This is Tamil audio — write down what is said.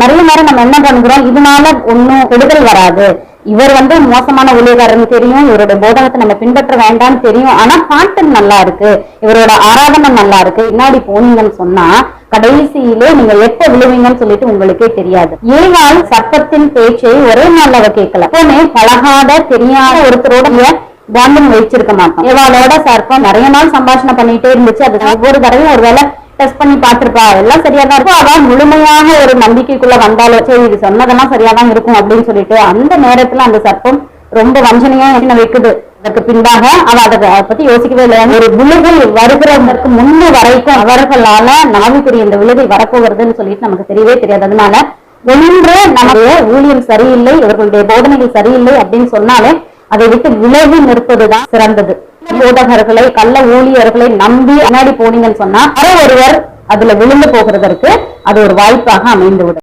நிறைய நேரம் நம்ம என்ன பண்ணுகிறோம்? இதனால ஒண்ணும் கெடுதல் வராது. இவர் வந்து மோசமான ஊழியக்காரன்னு தெரியும். இவரோட போதகத்தை நம்ம பின்பற்ற வேண்டாம்னு தெரியும். ஆனா பாட்டு நல்லா இருக்கு. இவரோட ஆராதனை நல்லா இருக்கு. பின்னாடி போனீங்கன்னு சொன்னா கடைசியிலே நீங்க எப்ப விழுவீங்கன்னு சொல்லிட்டு உங்களுக்கே தெரியாது. ஏனால் சர்ப்பத்தின் பேச்சை ஒரே நாள் அவ கேட்கல. எப்பவுமே பழகாத தெரியாத ஒருத்தரோட பாண்டம் வச்சிருக்க மாட்டோம். ஏவாளோட சர்ப்பம் நிறைய நாள் சம்பாஷணம் பண்ணிட்டே இருந்துச்சு. அது ஒவ்வொரு தடவையும் ஒருவேளை டெஸ்ட் பண்ணி பார்த்திருப்பா எல்லாம் சரியா தான் இருக்கும். அதான் முழுமையாக ஒரு நம்பிக்கைக்குள்ள வந்தாலும் சரி இது சொன்னதெல்லாம் சரியா தான் இருக்கும் அப்படின்னு சொல்லிட்டு அந்த நேரத்துல அந்த சர்ப்பம் ரொம்ப வஞ்சனையா என்ன வைக்குது. அதற்கு பின்பாக அவ அதை அதை பத்தி யோசிக்கவே இல்லை. ஒரு விழுகை வருகிறதற்கு முன்பு வரைக்கும் அவர்களால நாவிக்குரிய இந்த விழுகை வரப்போகிறதுன்னு சொல்லிட்டு நமக்கு தெரியவே தெரியாது. அதனால ஒன்று நம்முடைய ஊழியம் சரியில்லை இவர்களுடைய போதனைகள் சரியில்லை அப்படின்னு சொன்னாலே அதை விட்டு விலகி நிற்பதுதான் சிறந்தது. போதகர்களை கள்ள ஊழியர்களை நம்பி முன்னாடி போனீங்கன்னு சொன்னா யாரோ ஒருவர் அதுல விழுந்து போகிறதற்கு அது ஒரு வாய்ப்பாக அமைந்துவிடும்.